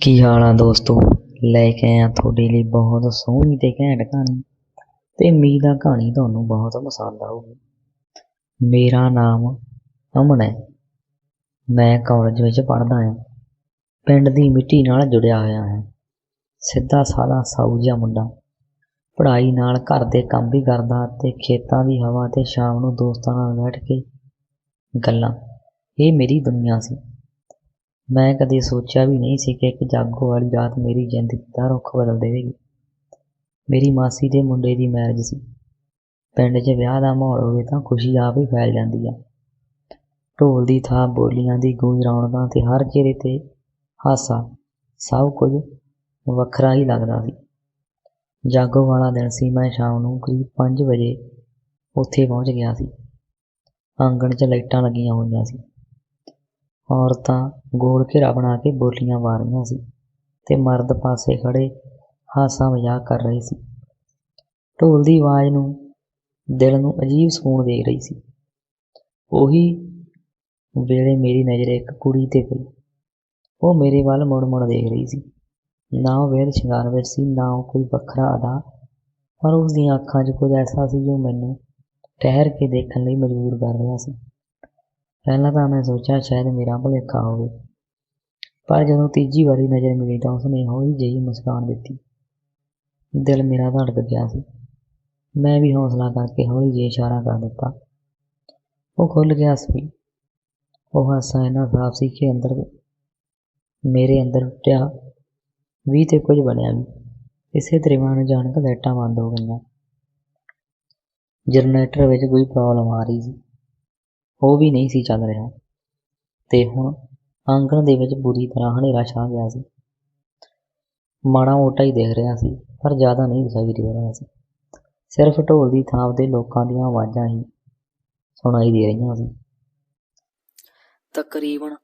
ਕੀ ਹਾਲ ਆ ਦੋਸਤੋ? ਲੈ ਕੇ ਆਇਆ ਤੁਹਾਡੇ ਲਈ ਬਹੁਤ ਸੋਹਣੀ ਤੇ ਘੈਂਟ ਕਹਾਣੀ ਤੇ ਉਮੀਦ ਆ ਕਹਾਣੀ ਤੁਹਾਨੂੰ ਬਹੁਤ ਪਸੰਦ ਆਊਗੀ। ਮੇਰਾ ਨਾਮ ਅਮਨ ਹੈ। ਮੈਂ ਕਾਲਜ ਵਿੱਚ ਪੜ੍ਹਦਾ ਹਾਂ ਪਿੰਡ ਦੀ ਮਿੱਟੀ ਨਾਲ ਜੁੜਿਆ ਹੋਇਆ ਹਾਂ। ਸਿੱਧਾ ਸਾਦਾ ਸਾਊ ਜਿਹਾ ਮੁੰਡਾ। ਪੜ੍ਹਾਈ ਨਾਲ ਘਰ ਦੇ ਕੰਮ ਵੀ ਕਰਦਾ ਤੇ ਖੇਤਾਂ ਦੀ ਹਵਾ ਤੇ ਸ਼ਾਮ ਨੂੰ ਦੋਸਤਾਂ ਨਾਲ ਬੈਠ ਕੇ ਗੱਲਾਂ। ਇਹ ਮੇਰੀ ਦੁਨੀਆ ਸੀ। ਮੈਂ ਕਦੇ ਸੋਚਿਆ ਵੀ ਨਹੀਂ ਸੀ ਕਿ ਇੱਕ ਜਾਗੋ ਵਾਲੀ ਰਾਤ ਮੇਰੀ ਜ਼ਿੰਦਗੀ ਦਾ ਰੁੱਖ ਬਦਲ ਦੇਵੇਗੀ। ਮੇਰੀ ਮਾਸੀ ਦੇ ਮੁੰਡੇ ਦੀ ਮੈਰਿਜ ਸੀ। ਪਿੰਡ 'ਚ ਵਿਆਹ ਦਾ ਮਾਹੌਲ ਹੋਵੇ ਤਾਂ ਖੁਸ਼ੀ ਆਪ ਹੀ ਫੈਲ ਜਾਂਦੀ ਆ। ਢੋਲ ਦੀ ਥਾਂ, ਬੋਲੀਆਂ ਦੀ ਗੂੰਜ, ਰੌਣਕਾਂ ਤੇ ਹਰ ਚਿਹਰੇ ਤੇ ਹਾਸਾ ਸਭ ਕੁਝ ਵੱਖਰਾ ਹੀ ਲੱਗਦਾ ਸੀ। ਜਾਗੋ ਵਾਲਾ ਦਿਨ ਸੀ, ਮੈਂ ਸ਼ਾਮ ਨੂੰ ਕਰੀਬ 5 ਵਜੇ ਉੱਥੇ ਪਹੁੰਚ ਗਿਆ ਸੀ। ਆਂਗਣ 'ਚ ਲਾਈਟਾਂ ਲੱਗੀਆਂ ਹੋਈਆਂ ਸੀ। ਔਰਤਾਂ ਗੋਲ ਘੇਰਾ ਬਣਾ ਕੇ ਬੋਲੀਆਂ ਪਾ ਰਹੀਆਂ ਸੀ ਤੇ ਮਰਦ ਪਾਸੇ ਖੜੇ ਹਾਸਾ ਮਜ਼ਾਕ ਕਰ ਰਹੇ ਸੀ। ਢੋਲ ਦੀ ਆਵਾਜ਼ ਨੂੰ ਦਿਲ ਨੂੰ ਅਜੀਬ ਸਕੂਨ ਦੇ ਰਹੀ ਸੀ। ਉਹੀ ਵੇਲੇ ਮੇਰੀ ਨਜ਼ਰ ਇੱਕ ਕੁੜੀ ਤੇ ਪਈ। ਉਹ ਮੇਰੇ ਵੱਲ ਮੁੜ ਮੁੜ ਦੇਖ ਰਹੀ ਸੀ। ਨਾ ਉਹ ਵੇਲ ਸ਼ਿੰਗਾਰ ਵਿੱਚ ਸੀ, ਨਾ ਉਹ ਕੋਈ ਵੱਖਰਾ ਅਦਾ। ਪਰ ਉਸ ਦੀਆਂ ਅੱਖਾਂ 'ਚ ਕੁਝ ਐਸਾ ਸੀ ਜੋ ਮੈਨੂੰ ਠਹਿਰ ਕੇ ਦੇਖਣ ਲਈ ਮਜਬੂਰ ਕਰ ਰਿਹਾ ਸੀ। ਪਹਿਲਾਂ ਤਾਂ ਮੈਂ ਸੋਚਿਆ ਸ਼ਾਇਦ ਮੇਰਾ ਭੁਲੇਖਾ ਹੋਵੇ। ਪਰ ਜਦੋਂ ਤੀਜੀ ਵਾਰੀ ਨਜ਼ਰ ਮਿਲੀ ਤਾਂ ਉਸਨੇ ਹੌਲੀ ਜਿਹੀ ਮੁਸਕਾਨ ਦਿੱਤੀ। ਦਿਲ ਮੇਰਾ ਧੜਕ ਗਿਆ ਸੀ। ਮੈਂ ਵੀ ਹੌਸਲਾ ਕਰਕੇ ਹੌਲੀ ਜਿਹੀ ਇਸ਼ਾਰਾ ਕਰ ਦਿੱਤਾ। ਉਹ ਖੁੱਲ ਗਿਆ ਸੀ। ਉਹ ਹਾਸਾ ਇੰਨਾ ਸਾਫ਼ ਸੀ ਕਿ ਅੰਦਰ ਮੇਰੇ ਅੰਦਰ ਟੁੱਟਿਆ ਵੀ ਤੇ ਕੁਝ ਬਣਿਆ ਵੀ। ਇਸੇ ਦਰਮਿਆਨ ਅਚਾਨਕ ਲਾਈਟਾਂ ਬੰਦ ਹੋ ਗਈਆਂ। ਜਨਰੇਟਰ ਵਿੱਚ ਕੋਈ ਪ੍ਰੋਬਲਮ ਆ ਰਹੀ ਸੀ। ਉਹ ਵੀ ਨਹੀਂ ਸੀ ਚੱਲ ਰਿਹਾ। ਤੇ ਹੁਣ ਆਂਗਣ ਦੇ ਵਿੱਚ ਬੁਰੀ ਤਰ੍ਹਾਂ ਹਨੇਰਾ ਛਾ ਗਿਆ ਸੀ। ਮਾੜਾ ਮੋਟਾ ਹੀ ਦਿਖ ਰਿਹਾ ਸੀ, ਪਰ ਜ਼ਿਆਦਾ ਨਹੀਂ ਦਿਖਾਈ ਦੇ ਰਿਹਾ ਸੀ। ਸਿਰਫ ਢੋਲ ਦੀ ਥਾਪ ਤੇ ਲੋਕਾਂ ਦੀਆਂ ਆਵਾਜ਼ਾਂ ਹੀ ਸੁਣਾਈ ਦੇ ਰਹੀਆਂ ਸੀ। ਤਕਰੀਬਨ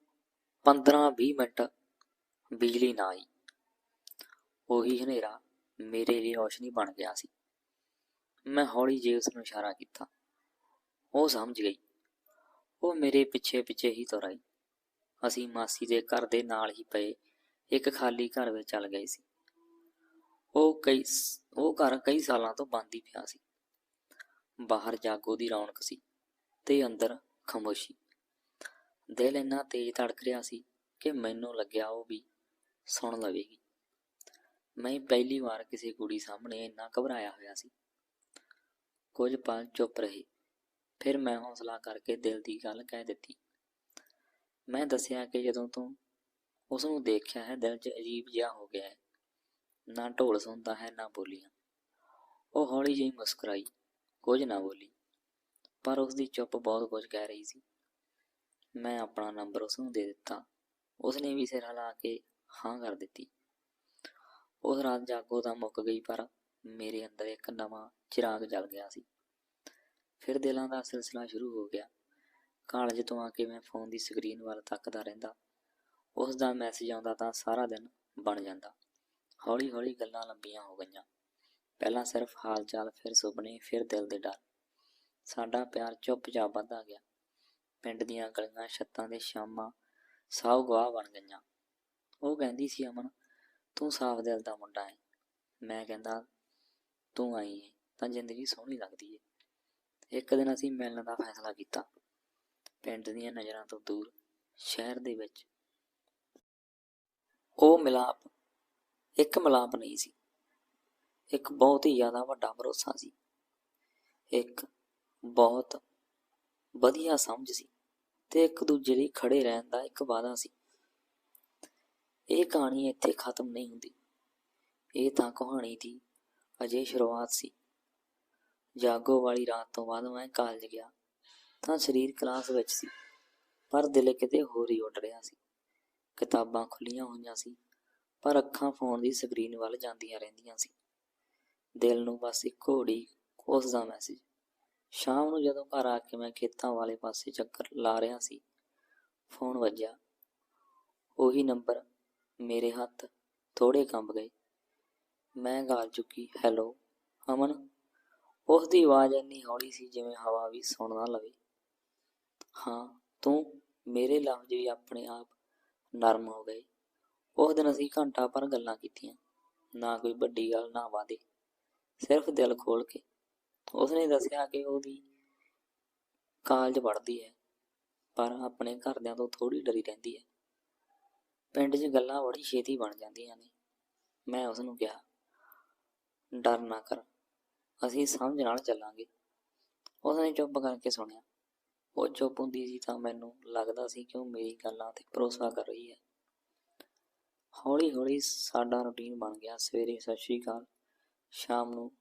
15-20 ਮਿੰਟ ਬਿਜਲੀ ਨਾ ਆਈ। ਉਹੀ ਹਨੇਰਾ ਮੇਰੇ ਲਈ ਰੋਸ਼ਨੀ ਬਣ ਗਿਆ ਸੀ। ਮੈਂ ਹੌਲੀ ਜਿਹੀ ਉਸ ਨੂੰ ਇਸ਼ਾਰਾ ਕੀਤਾ। ਉਹ ਸਮਝ ਗਈ ਉਹ ਮੇਰੇ ਪਿੱਛੇ ਪਿੱਛੇ ਹੀ ਤੁਰ ਆਈ। ਅਸੀਂ ਮਾਸੀ ਦੇ ਘਰ ਦੇ ਨਾਲ ਹੀ ਪਏ, ਇੱਕ ਖਾਲੀ ਘਰ ਵਿੱਚ ਚੱਲ ਗਏ ਸੀ। ਉਹ ਕਈ ਉਹ ਘਰ ਕਈ ਸਾਲਾਂ ਤੋਂ ਬੰਦ ਹੀ ਪਿਆ ਸੀ। ਬਾਹਰ ਜਾਗੋ ਦੀ ਰੌਣਕ ਸੀ ਤੇ ਅੰਦਰ ਖਾਮੋਸ਼ੀ। ਦਿਲ ਇੰਨਾ ਤੇਜ਼ ਧੜਕ ਰਿਹਾ ਸੀ ਕਿ ਮੈਨੂੰ ਲੱਗਿਆ ਉਹ ਵੀ ਸੁਣ ਲਵੇਗੀ। ਮੈਂ ਪਹਿਲੀ ਵਾਰ ਕਿਸੇ ਕੁੜੀ ਸਾਹਮਣੇ ਇੰਨਾ ਘਬਰਾਇਆ ਹੋਇਆ ਸੀ। ਕੁਝ ਪਲ ਚੁੱਪ ਰਹੇ। ਫਿਰ ਮੈਂ ਹੌਸਲਾ ਕਰਕੇ ਦਿਲ ਦੀ ਗੱਲ ਕਹਿ ਦਿੱਤੀ। ਮੈਂ ਦੱਸਿਆ ਕਿ ਜਦੋਂ ਤੋਂ ਉਸ ਨੂੰ ਦੇਖਿਆ ਹੈ, ਦਿਲ 'ਚ ਅਜੀਬ ਜਿਹਾ ਹੋ ਗਿਆ ਹੈ। ਨਾ ਢੋਲ ਸੁਣਦਾ ਹੈ, ਨਾ ਬੋਲੀਆਂ। ਉਹ ਹੌਲੀ ਜਿਹੀ ਮੁਸਕਰਾਈ, ਕੁਝ ਨਾ ਬੋਲੀ, ਪਰ ਉਸ ਦੀ ਚੁੱਪ ਬਹੁਤ ਕੁਝ ਕਹਿ ਰਹੀ ਸੀ। ਮੈਂ ਆਪਣਾ ਨੰਬਰ ਉਸ ਨੂੰ ਦੇ ਦਿੱਤਾ। ਉਸਨੇ ਵੀ ਸਿਰ ਹਿਲਾ ਕੇ ਹਾਂ ਕਰ ਦਿੱਤੀ। ਉਸ ਰਾਤ ਜਾਗੋ ਤਾਂ ਮੁੱਕ ਗਈ, ਪਰ ਮੇਰੇ ਅੰਦਰ ਇੱਕ ਨਵਾਂ ਚਿਰਾਗ ਜਲ ਗਿਆ ਸੀ। ਫਿਰ ਦਿਲਾਂ ਦਾ ਸਿਲਸਿਲਾ ਸ਼ੁਰੂ ਹੋ ਗਿਆ। ਕਾਲਜ ਤੋਂ ਆ ਕੇ ਮੈਂ ਫੋਨ ਦੀ ਸਕਰੀਨ ਵੱਲ ਤੱਕਦਾ ਰਹਿੰਦਾ। ਉਸ ਦਾ ਮੈਸੇਜ ਆਉਂਦਾ ਤਾਂ ਸਾਰਾ ਦਿਨ ਬਣ ਜਾਂਦਾ। ਹੌਲੀ ਹੌਲੀ ਗੱਲਾਂ ਲੰਬੀਆਂ ਹੋ ਗਈਆਂ। ਪਹਿਲਾਂ ਸਿਰਫ ਹਾਲ ਚਾਲ ਫਿਰ ਸੁਪਨੇ, ਫਿਰ ਦਿਲ ਦੇ ਡਰ। ਸਾਡਾ ਪਿਆਰ ਚੁੱਪਚਾਪ ਵੱਧਦਾ ਗਿਆ। ਪਿੰਡ ਦੀਆਂ ਗਲੀਆਂ, ਛੱਤਾਂ ਦੇ ਸ਼ਾਮਾਂ ਸਾਊ ਗਵਾਹ ਬਣ ਗਈਆਂ। ਉਹ ਕਹਿੰਦੀ ਸੀ, ਅਮਨ, ਤੂੰ ਸਾਫ਼ ਦਿਲ ਦਾ ਮੁੰਡਾ ਹੈ ਮੈਂ ਕਹਿੰਦਾ, ਤੂੰ ਆਈ ਹੈ ਤਾਂ ਜ਼ਿੰਦਗੀ ਸੋਹਣੀ ਲੱਗਦੀ ਹੈ ਇੱਕ ਦਿਨ ਅਸੀਂ ਮਿਲਣ ਦਾ ਫੈਸਲਾ ਕੀਤਾ। ਪਿੰਡ ਦੀਆਂ ਨਜ਼ਰਾਂ ਤੋਂ ਦੂਰ, ਸ਼ਹਿਰ ਦੇ ਵਿੱਚ ਉਹ ਮਿਲਾਪ, ਇੱਕ ਮਿਲਾਪ ਨਹੀਂ ਸੀ। ਇੱਕ ਬਹੁਤ ਹੀ ਜ਼ਿਆਦਾ ਵੱਡਾ ਭਰੋਸਾ ਸੀ। ਇੱਕ ਬਹੁਤ ਵਧੀਆ ਸਮਝ ਸੀ ਤੇ ਇੱਕ ਦੂਜੇ ਲਈ ਖੜੇ ਰਹਿਣ ਦਾ ਇੱਕ ਵਾਅਦਾ ਸੀ। ਇਹ ਕਹਾਣੀ ਇੱਥੇ ਖਤਮ ਨਹੀਂ ਹੁੰਦੀ। ਇਹ ਤਾਂ ਕਹਾਣੀ ਦੀ ਅਜੇ ਸ਼ੁਰੂਆਤ ਸੀ। ਜਾਗੋ ਵਾਲੀ ਰਾਤ ਤੋਂ ਬਾਅਦ ਮੈਂ ਕਾਲਜ ਗਿਆ, ਤਾਂ ਸਰੀਰ ਕਲਾਸ ਵਿੱਚ ਸੀ, ਪਰ ਦਿਲ ਕਿਤੇ ਹੋਰ ਹੀ ਉੱਡ ਰਿਹਾ ਸੀ। ਕਿਤਾਬਾਂ ਖੁੱਲੀਆਂ ਹੋਈਆਂ ਸੀ, ਪਰ ਅੱਖਾਂ ਫੋਨ ਦੀ ਸਕਰੀਨ ਵੱਲ ਜਾਂਦੀਆਂ ਰਹਿੰਦੀਆਂ ਸੀ। ਦਿਲ ਨੂੰ ਬਸ ਇੱਕੋ ਉਡੀਕ, ਉਸ ਦਾ ਮੈਸੇਜ ਸ਼ਾਮ ਨੂੰ ਜਦੋਂ ਘਰ ਆ ਕੇ ਮੈਂ ਖੇਤਾਂ ਵਾਲੇ ਪਾਸੇ ਚੱਕਰ ਲਾ ਰਿਹਾ ਸੀ, ਫੋਨ ਵੱਜਿਆ। ਉਹੀ ਨੰਬਰ ਮੇਰੇ ਹੱਥ ਥੋੜੇ ਕੰਬ ਗਏ। ਮੈਂ ਗਾਲ ਚੁੱਕੀ, ਹੈਲੋ, ਅਮਨ ਉਸ ਦੀ ਆਵਾਜ਼ ਇੰਨੀ ਹੌਲੀ ਸੀ ਜਿਵੇਂ ਹਵਾ ਵੀ ਸੁਣ ਨਾ ਲਵੇ। ਹਾਂ, ਤੂੰ ਮੇਰੇ ਲਫ਼ਜ਼ ਵੀ ਆਪਣੇ ਆਪ ਨਰਮ ਹੋ ਗਏ। ਉਸ ਦਿਨ ਅਸੀਂ ਘੰਟਾ ਭਰ ਗੱਲਾਂ ਕੀਤੀਆਂ। ਨਾ ਕੋਈ ਵੱਡੀ ਗੱਲ, ਨਾ ਵਾਦੇ ਸਿਰਫ ਦਿਲ ਖੋਲ ਕੇ। ਉਸਨੇ ਦੱਸਿਆ ਕਿ ਉਹਦੀ ਕਾਲਜ ਪੜ੍ਹਦੀ ਹੈ, ਪਰ ਆਪਣੇ ਘਰਦਿਆਂ ਤੋਂ ਥੋੜੀ ਡਰੀ ਰਹਿੰਦੀ ਹੈ। ਪਿੰਡ 'ਚ ਗੱਲਾਂ ਬੜੀ ਛੇਤੀ ਬਣ ਜਾਂਦੀਆਂ ਨੇ। ਮੈਂ ਉਸ ਨੂੰ ਕਿਹਾ, ਡਰ ਨਾ ਕਰ। ਅਸੀਂ ਸਮਝ ਨਾਲ ਚੱਲਾਂਗੇ। ਉਸਨੇ ਚੁੱਪ ਕਰਕੇ ਸੁਣਿਆ। ਉਹ ਚੁੱਪ ਹੁੰਦੀ ਸੀ ਤਾਂ ਮੈਨੂੰ ਲੱਗਦਾ ਸੀ ਕਿ ਉਹ ਮੇਰੀ ਗੱਲਾਂ ਤੇ ਭਰੋਸਾ ਕਰ ਰਹੀ ਹੈ। ਹੌਲੀ ਹੌਲੀ ਸਾਡਾ ਰੁਟੀਨ ਬਣ ਗਿਆ। ਸਵੇਰੇ ਸਤਿ ਸ਼੍ਰੀ ਅਕਾਲ। ਸ਼ਾਮ ਨੂੰ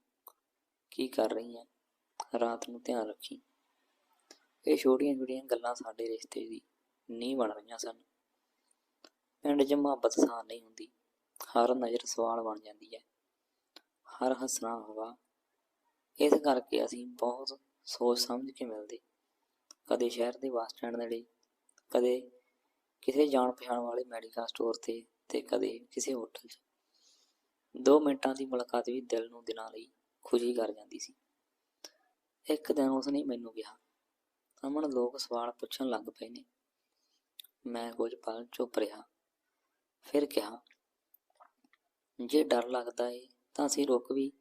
ਕੀ ਕਰ ਰਹੀ ਹੈ? ਰਾਤ ਨੂੰ ਧਿਆਨ ਰੱਖੀ। ਇਹ ਛੋਟੀਆਂ ਛੋਟੀਆਂ ਗੱਲਾਂ ਸਾਡੇ ਰਿਸ਼ਤੇ ਦੀ ਨੀਂਹ ਬਣ ਰਹੀਆਂ ਸਨ। ਪਿੰਡ 'ਚ ਮੁਹੱਬਤ ਆਸਾਨ ਨਹੀਂ ਹੁੰਦੀ। ਹਰ ਨਜ਼ਰ ਸਵਾਲ ਬਣ ਜਾਂਦੀ ਹੈ। ਹਰ ਹੱਸਣਾ ਹਵਾ ਇਸ ਕਰਕੇ ਅਸੀਂ ਬਹੁਤ ਸੋਚ ਸਮਝ ਕੇ ਮਿਲਦੇ। ਕਦੇ ਸ਼ਹਿਰ ਦੇ ਬੱਸ ਸਟੈਂਡ ਨੇੜੇ, ਕਦੇ ਕਿਸੇ ਜਾਣ ਪਛਾਣ ਵਾਲੇ ਮੈਡੀਕਲ ਸਟੋਰ ਤੇ ਤੇ ਕਦੇ ਕਿਸੇ ਹੋਟਲ 'ਚ। ਦੋ ਮਿੰਟਾਂ ਦੀ ਮੁਲਾਕਾਤ ਵੀ ਦਿਲ ਨੂੰ ਦਿਨਾਂ ਲਈ ਖੁਸ਼ੀ ਕਰ ਜਾਂਦੀ ਸੀ। ਇੱਕ ਦਿਨ ਉਸਨੇ ਮੈਨੂੰ ਕਿਹਾ, ਅਮਨ, ਲੋਕ ਸਵਾਲ ਪੁੱਛਣ ਲੱਗ ਪਏ ਨੇ। ਮੈਂ ਕੁਝ ਪਲ ਚੁੱਪ ਰਿਹਾ, ਫਿਰ ਕਿਹਾ, ਜੇ ਡਰ ਲੱਗਦਾ ਏ ਤਾਂ ਅਸੀਂ ਰੁਕ ਵੀ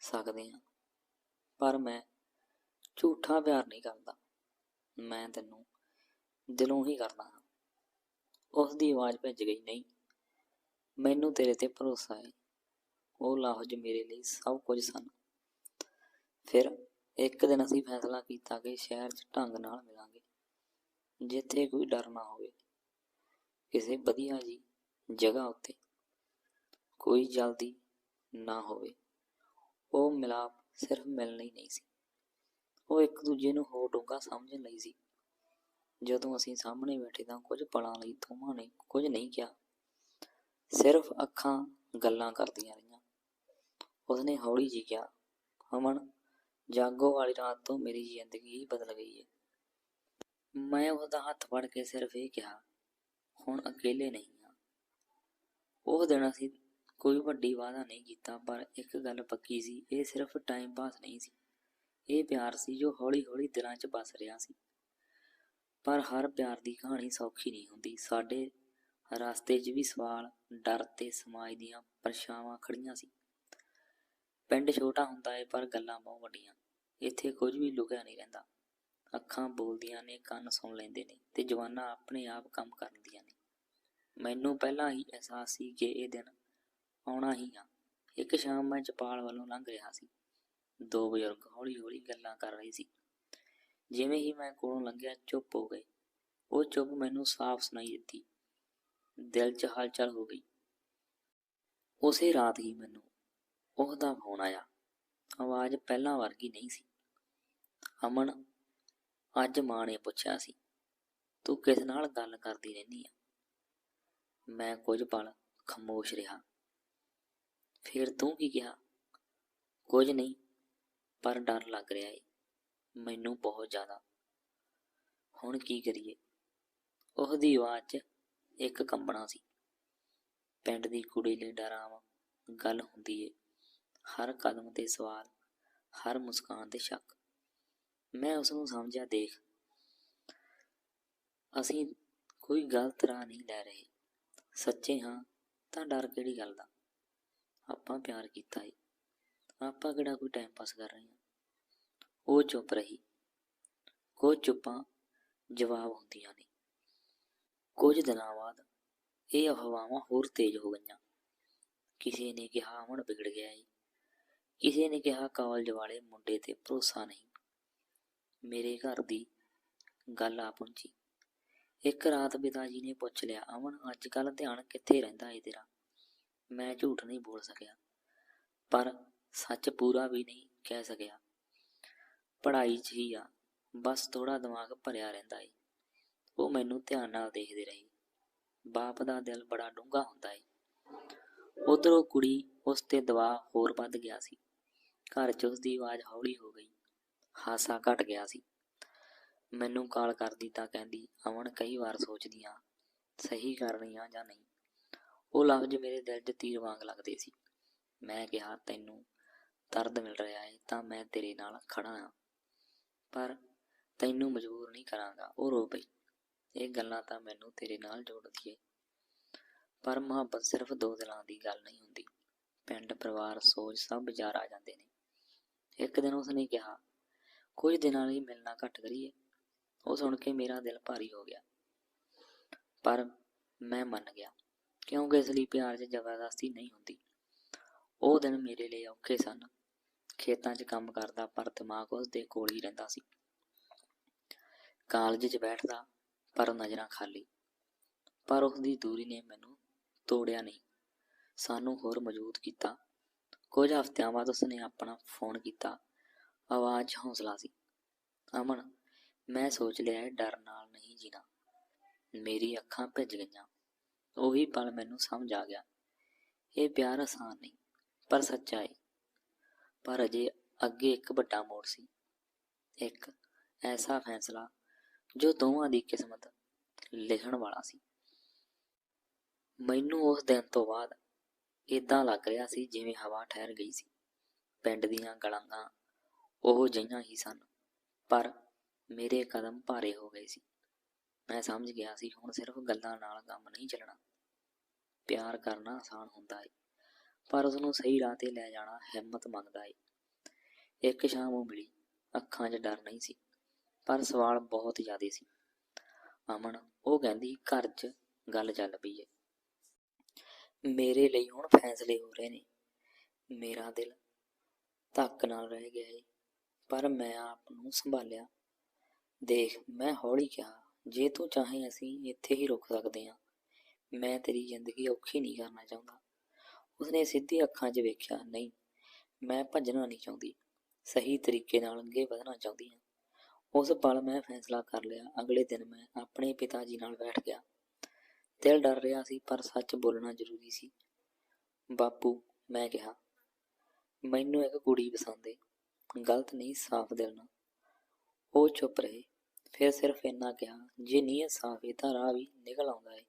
ਸਕਦੇ ਹਾਂ ਪਰ ਮੈਂ ਝੂਠਾ ਪਿਆਰ ਨਹੀਂ ਕਰਦਾ। ਮੈਂ ਤੈਨੂੰ ਦਿਲੋਂ ਹੀ ਕਰਦਾ ਹਾਂ। ਉਸ ਦੀ ਆਵਾਜ਼ ਭਿੱਜ ਗਈ, ਨਹੀਂ, ਮੈਨੂੰ ਤੇਰੇ ਤੇ ਭਰੋਸਾ ਹੈ। ਉਹ ਲਫ਼ਜ਼ ਮੇਰੇ ਲਈ ਸਭ ਕੁਝ ਸਨ। ਫਿਰ ਇੱਕ ਦਿਨ ਅਸੀਂ ਫੈਸਲਾ ਕੀਤਾ ਕਿ ਸ਼ਹਿਰ 'ਚ ਢੰਗ ਨਾਲ ਮਿਲਾਂਗੇ, ਜਿੱਥੇ ਕੋਈ ਡਰ ਨਾ ਹੋਵੇ। ਕਿਸੇ ਵਧੀਆ ਜੀ ਜਗ੍ਹਾ ਉੱਤੇ ਕੋਈ ਜਲਦੀ ਨਾ ਹੋਵੇ। ਉਹ ਮਿਲਾਪ ਸਿਰਫ ਮਿਲਣ ਲਈ ਨਹੀਂ ਸੀ। ਉਹ ਇੱਕ ਦੂਜੇ ਨੂੰ ਹੋਰ ਡੂੰਘਾ ਸਮਝਣ ਲਈ ਸੀ। ਜਦੋਂ ਅਸੀਂ ਸਾਹਮਣੇ ਬੈਠੇ ਤਾਂ ਕੁਝ ਪਲਾਂ ਲਈ ਦੋਵਾਂ ਨੇ ਕੁਝ ਨਹੀਂ ਕਿਹਾ। ਸਿਰਫ ਅੱਖਾਂ ਗੱਲਾਂ ਕਰਦੀਆਂ ਰਹੀਆਂ। ਉਸਨੇ ਹੌਲੀ ਜੀ ਕਿਹਾ ਹਮਨ ਜਾਗੋ ਵਾਲੀ ਰਾਤ ਤੋਂ ਮੇਰੀ ਜ਼ਿੰਦਗੀ ਹੀ ਬਦਲ ਗਈ ਹੈ ਮੈਂ ਉਹਦਾ ਹੱਥ ਫੜ ਕੇ ਸਿਰਫ ਇਹ ਕਿਹਾ, ਹੁਣ ਅਕੇਲੇ ਨਹੀਂ ਹਾਂ ਉਹ ਦਿਨ ਅਸੀਂ ਕੋਈ ਵੱਡੀ ਵਾਅਦਾ ਨਹੀਂ ਕੀਤਾ, ਪਰ ਇੱਕ ਗੱਲ ਪੱਕੀ ਸੀ, ਇਹ ਸਿਰਫ ਟਾਈਮ ਪਾਸ ਨਹੀਂ ਸੀ। ਇਹ ਪਿਆਰ ਸੀ ਜੋ ਹੌਲੀ-ਹੌਲੀ ਦਿਲਾਂ 'ਚ ਬਸ ਰਿਹਾ ਸੀ। ਪਰ ਹਰ ਪਿਆਰ ਦੀ ਕਹਾਣੀ ਸੌਖੀ ਨਹੀਂ ਹੁੰਦੀ। ਸਾਡੇ ਰਸਤੇ 'ਚ ਵੀ ਸਵਾਲ, ਡਰ ਤੇ ਸਮਾਜ ਦੀਆਂ ਪਰਛਾਵਾਂ ਖੜੀਆਂ ਸੀ। ਪਿੰਡ ਛੋਟਾ ਹੁੰਦਾ ਹੈ ਪਰ ਗੱਲਾਂ ਬਹੁਤ ਵੱਡੀਆਂ। ਇੱਥੇ ਕੁਝ ਵੀ ਲੁਕਿਆ ਨਹੀਂ ਰਹਿੰਦਾ। ਅੱਖਾਂ ਬੋਲਦੀਆਂ ਨੇ, ਕੰਨ ਸੁਣ ਲੈਂਦੇ ਨੇ ਤੇ ਜਵਾਨਾਂ ਆਪਣੇ ਆਪ ਕੰਮ ਕਰਦੀਆਂ ਨੇ। ਮੈਨੂੰ ਪਹਿਲਾਂ ਹੀ ਅਹਿਸਾਸ ਸੀ ਕਿ ਇਹ ਦਿਨ ਆਉਣਾ ਹੀ ਆ। ਇੱਕ ਸ਼ਾਮ ਮੈਂ ਚਪਾਲ ਵੱਲੋਂ ਲੰਘ ਰਿਹਾ ਸੀ। ਦੋ ਬਜ਼ੁਰਗ ਹੌਲੀ-ਹੌਲੀ ਗੱਲਾਂ ਕਰ ਰਹੇ ਸੀ। ਜਿਵੇਂ ਹੀ ਮੈਂ ਕੋਲੋਂ ਲੰਘਿਆ, ਚੁੱਪ ਹੋ ਗਏ। ਉਹ ਚੁੱਪ ਮੈਨੂੰ ਸਾਫ਼ ਸੁਣਾਈ ਦਿੱਤੀ। ਦਿਲ 'ਚ ਹਲਚਲ ਹੋ ਗਈ। ਉਸੇ ਰਾਤ ਹੀ ਮੈਨੂੰ ਉਹਦਾ ਫੋਨ ਆਇਆ। ਆਵਾਜ਼ ਪਹਿਲਾਂ ਵਰਗੀ ਨਹੀਂ ਸੀ। ਅਮਨ, ਅੱਜ ਮਾਂ ਨੇ ਪੁੱਛਿਆ ਸੀ, ਤੂੰ ਕਿਸ ਨਾਲ ਗੱਲ ਕਰਦੀ ਰਹਿੰਦੀ ਆ? ਮੈਂ ਕੁਝ ਪਲ ਖਾਮੋਸ਼ ਰਿਹਾ। ਫਿਰ ਤੂੰ ਕੀ ਕਿਹਾ? ਕੁਝ ਨਹੀਂ, ਪਰ ਡਰ ਲੱਗ ਰਿਹਾ ਏ। ਮੈਨੂੰ ਬਹੁਤ ਜ਼ਿਆਦਾ। ਹੁਣ ਕੀ ਕਰੀਏ? ਉਹਦੀ ਆਵਾਜ਼ 'ਚ ਇੱਕ ਕੰਬਣਾ ਸੀ। ਪਿੰਡ ਦੀ ਕੁੜੀ ਲਈ ਡਰਾਵਾਂ ਗੱਲ ਹੁੰਦੀ ਏ। ਹਰ ਕਦਮ ਤੇ ਸਵਾਲ, ਹਰ ਮੁਸਕਾਨ ਤੇ ਸ਼ੱਕ। ਮੈਂ ਉਸ ਨੂੰ ਸਮਝਿਆ, ਦੇਖ, ਅਸੀਂ ਕੋਈ ਗਲਤ ਰਾਹ ਨਹੀਂ ਲੈ ਰਹੇ। ਸੱਚੇ ਹਾਂ ਤਾਂ ਡਰ ਕਿਹੜੀ ਗੱਲ ਦਾ? ਆਪਾਂ ਪਿਆਰ ਕੀਤਾ ਏ ਆਪਾਂ ਕਿਹੜਾ ਕੋਈ ਟਾਈਮ ਪਾਸ ਕਰ ਰਹੇ ਹਾਂ? ਉਹ ਚੁੱਪ ਰਹੀ। ਕੁਝ ਚੁੱਪਾਂ ਜਵਾਬ ਹੁੰਦੀਆਂ ਨੇ ਕੁਝ ਦਿਨਾਂ ਬਾਅਦ ਇਹ ਅਫਵਾਹਾਂ ਹੋਰ ਤੇਜ਼ ਹੋ ਗਈਆਂ। ਕਿਸੇ ਨੇ ਕਿਹਾ ਅਮਨ ਵਿਗੜ ਗਿਆ ਏ ਕਿਸੇ ਨੇ ਕਿਹਾ ਕਾਲਜ ਵਾਲੇ ਮੁੰਡੇ ਤੇ ਭਰੋਸਾ ਨਹੀਂ। ਮੇਰੇ ਘਰ ਦੀ ਗੱਲ ਆ ਪਹੁੰਚੀ। ਇੱਕ ਰਾਤ ਪਿਤਾ ਜੀ ਨੇ ਪੁੱਛ ਲਿਆ, ਅਮਨ, ਅੱਜ ਕੱਲ ਧਿਆਨ ਕਿੱਥੇ ਰਹਿੰਦਾ ਏ ਤੇਰਾ? ਮੈਂ ਝੂਠ ਨਹੀਂ ਬੋਲ ਸਕਿਆ, ਪਰ ਸੱਚ ਪੂਰਾ ਵੀ ਨਹੀਂ ਕਹਿ ਸਕਿਆ। ਪੜ੍ਹਾਈ 'ਚ ਹੀ ਆ, ਬਸ ਥੋੜਾ ਦਿਮਾਗ ਭਰਿਆ ਰਹਿੰਦਾ ਏ। ਉਹ ਮੈਨੂੰ ਧਿਆਨ ਨਾਲ ਦੇਖਦੇ ਰਹੇ। ਬਾਪ ਦਾ ਦਿਲ ਬੜਾ ਡੂੰਘਾ ਹੁੰਦਾ ਏ। ਉਧਰੋਂ ਕੁੜੀ ਉਸ ਤੇ ਦਬਾਅ ਹੋਰ ਵੱਧ ਗਿਆ ਸੀ। ਘਰ 'ਚ ਉਸ ਦੀ ਆਵਾਜ਼ ਹੌਲੀ ਹੋ ਗਈ। ਹਾਸਾ ਘਟ ਗਿਆ ਸੀ। ਮੈਨੂੰ ਕਾਲ ਕਰਦੀ ਤਾਂ ਕਹਿੰਦੀ, ਅਮਨ ਕਈ ਵਾਰ ਸੋਚਦੀ ਆ, ਸਹੀ ਕਰ ਰਹੀ ਆ ਜਾਂ ਨਹੀਂ? ਉਹ ਲਫ਼ਜ਼ ਮੇਰੇ ਦਿਲ 'ਚ ਤੀਰ ਵਾਂਗ ਲੱਗਦੇ ਸੀ। ਮੈਂ ਕਿਹਾ, ਤੈਨੂੰ ਦਰਦ ਮਿਲ ਰਿਹਾ ਹੈ ਤਾਂ ਮੈਂ ਤੇਰੇ ਨਾਲ ਖੜਾ ਹਾਂ ਪਰ ਤੈਨੂੰ ਮਜਬੂਰ ਨਹੀਂ ਕਰਾਂਗਾ। ਉਹ ਰੋ ਪਈ। ਇਹ ਗੱਲਾਂ ਤਾਂ ਮੈਨੂੰ ਤੇਰੇ ਨਾਲ ਜੋੜਦੀ ਏ। ਪਰ ਮੁਹੱਬਤ ਸਿਰਫ ਦੋ ਦਿਲਾਂ ਦੀ ਗੱਲ ਨਹੀਂ ਹੁੰਦੀ। ਪਿੰਡ, ਪਰਿਵਾਰ, ਸੋਚ ਸਭ ਬਾਜ਼ਾਰ ਆ ਜਾਂਦੇ ਨੇ। ਇੱਕ ਦਿਨ ਉਸਨੇ ਕਿਹਾ, ਕੁਝ ਦਿਨਾਂ ਲਈ ਮਿਲਣਾ ਘੱਟ ਕਰੀਏ। ਉਹ ਸੁਣ ਕੇ ਮੇਰਾ ਦਿਲ ਭਾਰੀ ਹੋ ਗਿਆ। ਪਰ ਮੈਂ ਮੰਨ ਗਿਆ। ਕਿਉਂਕਿ ਇਸ ਲਈ ਪਿਆਰ 'ਚ ਜ਼ਬਰਦਸਤੀ ਨਹੀਂ ਹੁੰਦੀ। ਉਹ ਦਿਨ ਮੇਰੇ ਲਈ ਔਖੇ ਸਨ। ਖੇਤਾਂ 'ਚ ਕੰਮ ਕਰਦਾ ਪਰ ਦਿਮਾਗ ਉਸ ਦੇ ਕੋਲ ਹੀ ਰਹਿੰਦਾ ਸੀ। ਕਾਲਜ 'ਚ ਬੈਠਦਾ ਪਰ ਨਜ਼ਰਾਂ ਖਾਲੀ। ਪਰ ਉਸ ਦੀ ਦੂਰੀ ਨੇ ਮੈਨੂੰ ਤੋੜਿਆ ਨਹੀਂ। ਸਾਨੂੰ ਹੋਰ ਮਜ਼ਬੂਤ ਕੀਤਾ। ਕੁਝ ਹਫ਼ਤਿਆਂ ਬਾਅਦ ਉਸਨੇ ਆਪਣਾ ਫੋਨ ਕੀਤਾ। ਆਵਾਜ਼ 'ਚ ਹੌਸਲਾ ਸੀ। ਅਮਨ, ਮੈਂ ਸੋਚ ਲਿਆ ਹੈ ਡਰ ਨਾਲ ਨਹੀਂ ਜੀਣਾ। ਮੇਰੀ ਅੱਖਾਂ ਭਿੱਜ ਗਈਆਂ। ਉਹੀ ਪਲ ਮੈਨੂੰ ਸਮਝ ਆ ਗਿਆ। ਇਹ ਪਿਆਰ ਆਸਾਨ ਨਹੀਂ, ਪਰ ਸੱਚਾ ਹੈ ਪਰ ਅਜੇ ਅੱਗੇ ਇੱਕ ਵੱਡਾ ਮੋੜ ਸੀ। ਇੱਕ ਐਸਾ ਫੈਸਲਾ ਜੋ ਦੋਵਾਂ ਦੀ ਕਿਸਮਤ ਲਿਖਣ ਵਾਲਾ ਸੀ। ਮੈਨੂੰ ਉਸ ਦਿਨ ਤੋਂ ਬਾਅਦ ਇਦਾਂ ਲੱਗ ਰਿਹਾ ਸੀ ਜਿਵੇਂ ਹਵਾ ਠਹਿਰ ਗਈ ਸੀ। ਪਿੰਡ ਦੀਆਂ ਗਲਾਂਗਾਂ ਉਹ ਜਿਹੀਆਂ ਹੀ ਸਨ, ਪਰ ਮੇਰੇ ਕਦਮ ਭਾਰੇ ਹੋ ਗਏ ਸੀ। ਮੈਂ ਸਮਝ ਗਿਆ ਸੀ, ਹੁਣ ਸਿਰਫ ਗੱਲਾਂ ਨਾਲ ਕੰਮ ਨਹੀਂ ਚੱਲਣਾ। ਪਿਆਰ ਕਰਨਾ ਆਸਾਨ ਹੁੰਦਾ ਏ, ਪਰ ਉਸ ਨੂੰ ਸਹੀ ਰਾਹ ਤੇ ਲੈ ਜਾਣਾ ਹਿੰਮਤ ਮੰਗਦਾ ਏ। ਇੱਕ ਸ਼ਾਮ ਉਹ ਮਿਲੀ, ਅੱਖਾਂ 'ਚ ਡਰ ਨਹੀਂ ਸੀ, ਪਰ ਸਵਾਲ ਬਹੁਤ ਜ਼ਿਆਦੇ ਸੀ। ਅਮਨ, ਉਹ ਕਹਿੰਦੀ, ਘਰ 'ਚ ਗੱਲ ਚੱਲ ਪਈ ਏ। ਮੇਰੇ ਲਈ ਹੁਣ ਫੈਸਲੇ ਹੋ ਰਹੇ ਨੇ। ਮੇਰਾ ਦਿਲ ਧੱਕ ਨਾਲ ਰਹਿ ਗਿਆ ਏ, ਪਰ ਮੈਂ ਆਪ ਨੂੰ ਸੰਭਾਲਿਆ। ਦੇਖ, ਮੈਂ ਹੌਲੀ ਕਿਹਾ ਜੇ ਤੂੰ ਚਾਹੇ ਅਸੀਂ ਇੱਥੇ ਹੀ ਰੁਕ ਸਕਦੇ ਹਾਂ, ਮੈਂ ਤੇਰੀ ਜ਼ਿੰਦਗੀ ਔਖੀ ਨਹੀਂ ਕਰਨਾ ਚਾਹੁੰਦਾ। ਉਸਨੇ ਸਿੱਧੀ ਅੱਖਾਂ 'ਚ ਵੇਖਿਆ, ਨਹੀਂ, ਮੈਂ ਭੱਜਣਾ ਨਹੀਂ ਚਾਹੁੰਦੀ। ਸਹੀ ਤਰੀਕੇ ਨਾਲ ਅੱਗੇ ਵਧਣਾ ਚਾਹੁੰਦੀ ਹਾਂ। ਉਸ ਪਲ ਮੈਂ ਫੈਸਲਾ ਕਰ ਲਿਆ। ਅਗਲੇ ਦਿਨ ਮੈਂ ਆਪਣੇ ਪਿਤਾ ਜੀ ਨਾਲ ਬੈਠ ਗਿਆ। ਦਿਲ ਡਰ ਰਿਹਾ ਸੀ, ਪਰ ਸੱਚ ਬੋਲਣਾ ਜ਼ਰੂਰੀ ਸੀ। ਬਾਪੂ, ਮੈਂ ਕਿਹਾ, ਮੈਨੂੰ ਇੱਕ ਕੁੜੀ ਪਸੰਦ ਏ। ਗਲਤ ਨਹੀਂ, ਸਾਫ਼ ਦਿਲ ਨਾਲ। ਉਹ ਚੁੱਪ ਰਹੇ। ਫਿਰ ਸਿਰਫ ਇੰਨਾ ਕਿਹਾ, ਜੇ ਨੀਅਤ ਸਾਫ਼ ਏ ਤਾਂ ਰਾਹ ਵੀ ਨਿਕਲ ਆਉਂਦਾ ਏ।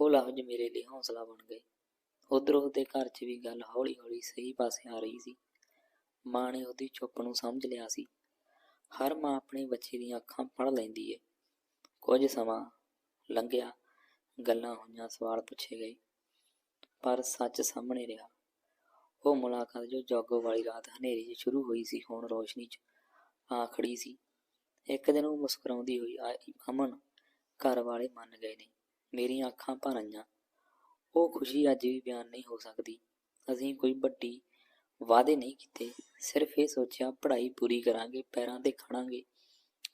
ਉਹ ਲਫ਼ਜ਼ ਮੇਰੇ ਲਈ ਹੌਸਲਾ ਬਣ ਗਏ। ਉਧਰ ਉਹਦੇ ਘਰ 'ਚ ਵੀ ਗੱਲ ਹੌਲੀ-ਹੌਲੀ ਸਹੀ ਪਾਸੇ ਆ ਰਹੀ ਸੀ। ਮਾਂ ਨੇ ਉਹਦੀ ਚੁੱਪ ਨੂੰ ਸਮਝ ਲਿਆ ਸੀ। ਹਰ ਮਾਂ ਆਪਣੇ ਬੱਚੇ ਦੀਆਂ ਅੱਖਾਂ ਪੜ੍ਹ ਲੈਂਦੀ ਏ। ਕੁਝ ਸਮਾਂ ਲੰਘਿਆ, ਗੱਲਾਂ ਹੋਈਆਂ, ਸਵਾਲ ਪੁੱਛੇ ਗਏ। ਪਰ ਸੱਚ ਸਾਹਮਣੇ ਰਿਹਾ। ਉਹ ਮੁਲਾਕਾਤ ਜੋ ਜਾਗੋ ਵਾਲੀ ਰਾਤ ਹਨੇਰੀ 'ਚ ਸ਼ੁਰੂ ਹੋਈ ਸੀ, ਹੁਣ ਰੋਸ਼ਨੀ 'ਚ ਆ ਖੜੀ ਸੀ। ਇੱਕ ਦਿਨ ਉਹ ਮੁਸਕਰਾਉਂਦੀ ਹੋਈ ਆਈ ਅਮਨ ਘਰ ਵਾਲੇ ਮੰਨ ਗਏ ਨੇ, ਮੇਰੀਆਂ ਅੱਖਾਂ ਭਰ ਆਈਆਂ। ਉਹ ਖੁਸ਼ੀ ਅੱਜ ਵੀ ਬਿਆਨ ਨਹੀਂ ਹੋ ਸਕਦੀ। ਅਸੀਂ ਕੋਈ ਵੱਡੀ ਵਾਅਦੇ ਨਹੀਂ ਕੀਤੇ, ਸਿਰਫ ਇਹ ਸੋਚਿਆ ਪੜ੍ਹਾਈ ਪੂਰੀ ਕਰਾਂਗੇ, ਪੈਰਾਂ ਤੇ ਖੜਾਂਗੇ,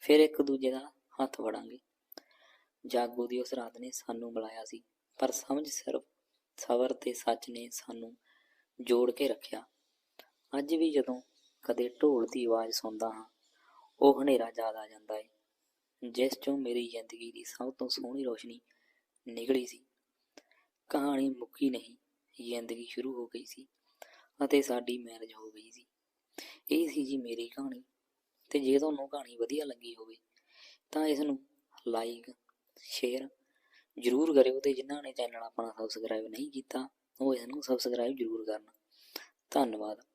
ਫਿਰ ਇੱਕ ਦੂਜੇ ਦਾ ਹੱਥ ਵੜਾਂਗੇ। ਜਾਗੋ ਦੀ ਉਸ ਰਾਤ ਨੇ ਸਾਨੂੰ ਬੁਲਾਇਆ ਸੀ, ਪਰ ਸਮਝ ਸਿਰਫ ਸਬਰ ਤੇ ਸੱਚ ਨੇ ਸਾਨੂੰ ਜੋੜ ਕੇ ਰੱਖਿਆ। ਅੱਜ ਵੀ ਜਦੋਂ ਕਦੇ ਢੋਲ ਦੀ ਆਵਾਜ਼ ਸੁਣਦਾ ਹਾਂ ਉਹ ਹਨੇਰਾ ਯਾਦ ਆ ਜਾਂਦਾ ਏ। ਜਿਸ ਚੋਂ ਮੇਰੀ ਜ਼ਿੰਦਗੀ ਦੀ ਸਭ ਤੋਂ ਸੋਹਣੀ ਰੋਸ਼ਨੀ ਨਿਕਲੀ ਸੀ। ਕਹਾਣੀ ਮੁੱਕੀ ਨਹੀਂ, ਜ਼ਿੰਦਗੀ ਸ਼ੁਰੂ ਹੋ ਗਈ ਸੀ ਅਤੇ ਸਾਡੀ ਮੈਰਿਜ ਹੋ ਗਈ ਸੀ। ਇਹ ਸੀ ਜੀ ਮੇਰੀ ਕਹਾਣੀ। ਤੇ ਜੇ ਤੁਹਾਨੂੰ ਕਹਾਣੀ ਵਧੀਆ ਲੱਗੀ ਹੋਵੇ, ਤਾਂ ਇਸ ਨੂੰ ਲਾਈਕ ਸ਼ੇਅਰ ਜਰੂਰ ਕਰਿਓ ਤੇ ਜਿਨ੍ਹਾਂ ਨੇ ਚੈਨਲ ਆਪਣਾ ਸਬਸਕ੍ਰਾਈਬ ਨਹੀਂ ਕੀਤਾ, ਉਹ ਇਸ ਨੂੰ ਸਬਸਕ੍ਰਾਈਬ ਜਰੂਰ ਕਰਨ। ਧੰਨਵਾਦ।